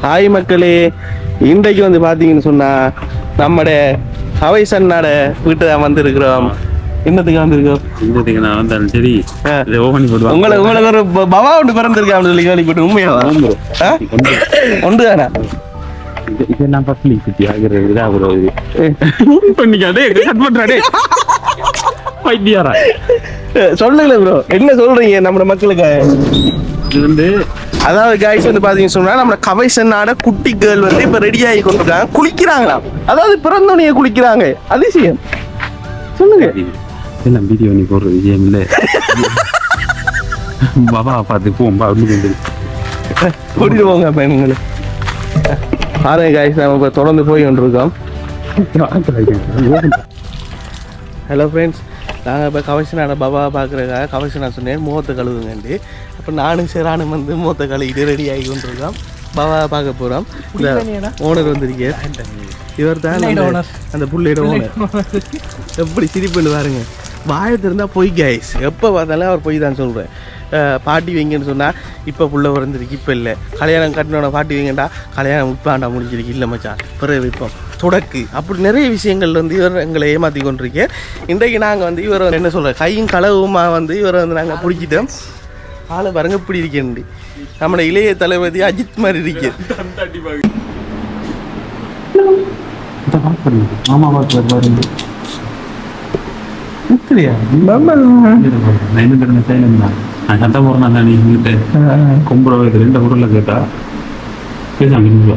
Hi மக்களே இன்றைக்கு வந்து பார்த்தீங்கன்னு சொன்னா நம்மட அவை சன்னாட வீட்டு தான் வந்திருக்கிறோம். என்னத்துக்கு வந்திருக்கோம்? இந்ததுக்கு நான் வந்தாலும் சரி. இதை ஓபன் பண்ணுவாங்க உங்களை உங்களுக்கு ஒரு பவா ஒன்று பிறந்திருக்கான்னு சொல்லி கேள்விப்பட்டு உண்மையாவா ஆ? ஒன்று தானே இதெல்லாம் பப்ளிக் சிட்டி ஆகிறது இதாகிறது பண்ணிக்காதே கட் பைத்தியாரா சொல்லுங்களேன் ப்ரோ என்ன சொல்றீங்க நம்ம மக்களுக்கு? இது வந்து அதாவது கைஸ் வந்து பாத்தீங்கன்னு சொன்னா நம்ம கவைசன்னாட குட்டி கேர்ள் வந்து இப்ப ரெடி ஆகி கொண்டிருக்காங்க குளிக்கிறாங்களாம் அதாவது பிறந்தோனையே குளிக்கிறாங்க அதிசயம் சொல்லுங்க இதெல்லாம் வீடியோ நீ போடுற விஷயம் இல்லை பாபா பார்த்து வந்து கூட்டிட்டு போங்க பையனுங்களை பாருங்க கைஸ் நம்ம இப்ப தொடர்ந்து போய் கொண்டிருக்கோம் ஹலோ ஃப்ரெண்ட்ஸ் நாங்கள் இப்போ கவசனான பாபா பார்க்குறதுக்காக கவசனா சொன்னேன் முகத்தை கழுவுங்கண்டு அப்போ நானும் சேரானும் வந்து முகத்தை கழுவிட்டு ரெடி ஆகி கொண்டிருக்கோம். பாபா பார்க்க போகிறோம் இந்த ஓனர் வந்திருக்கே இவர் தான் அந்த- அந்த புள்ளையோட ஓனர் எப்படி சிரிப்புன்னு பாருங்க. வாயை திறந்தா பொய் கைஸ் எப்போ பார்த்தாலும் அவர் பொய் தான் சொல்கிறேன் பாட்டி வைங்கன்னு சொன்னால் இப்போ புள்ள பிறந்திருக்கு இப்போ இல்லை. கல்யாணம் கட்டினோட பாட்டி வைங்கண்டா கல்யாணம் உட்பாண்டா முடிஞ்சிருக்கு. இல்லை மச்சான் பிறகு வைப்போம். தொடக்கு. அப்படி நிறைய விஷயங்கள் வந்து இவர் எங்களை ஏமாற்றி கொண்டிருக்கேன் இன்றைக்கு நாங்கள் வந்து இவர் என்ன சொல்கிற கையும் களவுமா வந்து இவரை வந்து நாங்கள் பிடிச்சிட்டோம் ஆளை பாருங்க இப்படி இருக்கேன் நம்மளோட இளைய தளபதி அஜித் மாதிரி சண்டை போடுறேன் நான் நீ கும்புற வயது ரெண்டு பொருளை கேட்டா? பேசாம